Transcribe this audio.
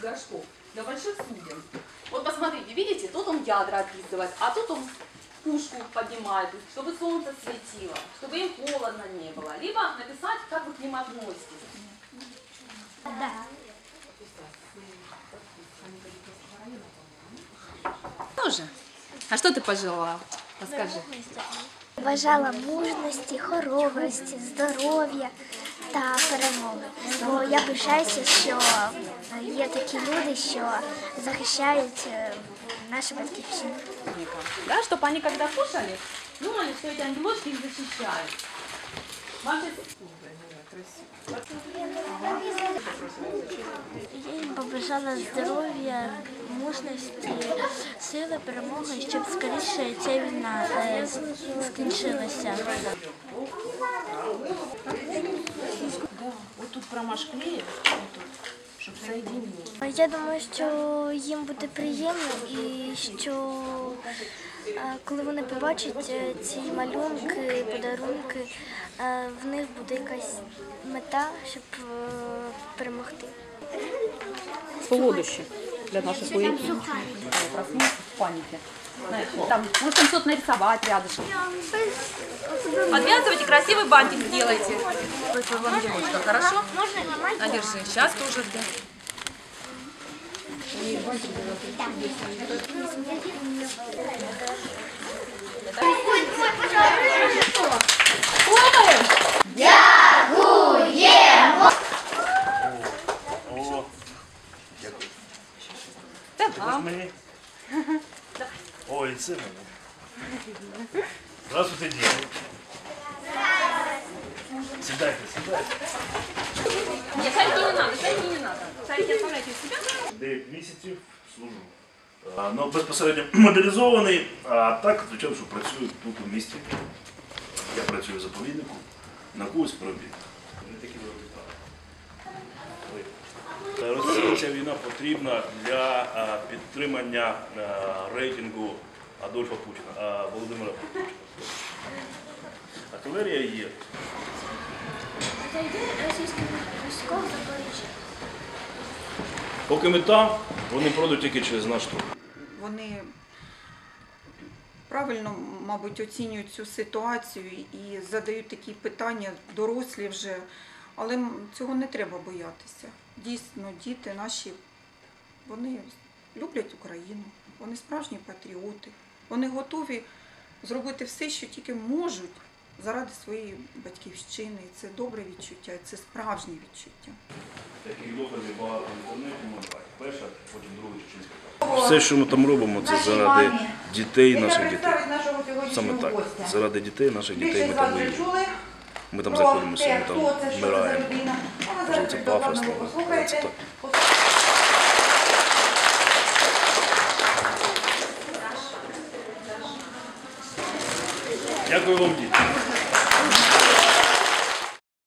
больших горшков, для больших суден. Вот посмотрите, видите, тут он ядра описывает, а тут он пушку поднимает, чтобы солнце светило, чтобы им холодно не было. Либо написать, как вы к ним относитесь. Да. Ну Тоже. а что ты пожелала? Расскажи. Бажала мужности, хоробрості, здоровья. Та перемоги. Бо я пишаюся, що є такі люди, що захищають е, нашу батьківщину. Да, чтобы они когда кушали, думали, что эти ангелочки их защищают. Вам Я їм побажала здоров'я, мужності, сили, перемоги, щоб скоріше ця війна е, скінчилася. Вот тут промажь клея, вот тут, чтобы соединить. Я думаю, що їм буде приємно і що е, коли вони побачать е, ці малюнки, подарунки, е, в них буде якась мета, щоб перемогти. Солодощи для наших вояков. Проснулся в панике. Там, может, что-то нарисовать рядышком. Подвязывайте, красивый бантик делайте. Девочка, хорошо? Можно? Одержи, сейчас тоже. Да. Дякуємо! О, дякую. Та. Ой, це мені. Здравствуйте, діти. Сідайте, сідайте. Нет, шарики не надо, шарики не надо. Оставляйте. 9 місяців служу. А, Ну, безпосередньо мобілізований, а так, звичайно, що працюю тут у місті. Я працюю в заповіднику, на когось пробіг. Не такі ця війна потрібна для підтримання рейтингу Адольфа Путіна, а, Володимира Путіна. Артилерія є. Поки ми там, вони пройдуть тільки через наш труп. Вони правильно, мабуть, оцінюють цю ситуацію і задають такі питання дорослі вже. Але цього не треба боятися. Дійсно, діти наші, вони люблять Україну, вони справжні патріоти. Вони готові зробити все, що тільки можуть заради своєї батьківщини. І це добре відчуття, і це справжнє відчуття. Таких доказів багато інтернеті можна. Перша, потім друга чеченська. Все, що ми там робимо, це заради дітей наших дітей. Саме так. Заради дітей наших дітей ми там воюємо. Ми там знаходимося, ми там вмираємо. Кажемо, це пафосно, це так. Дякую вам, діти.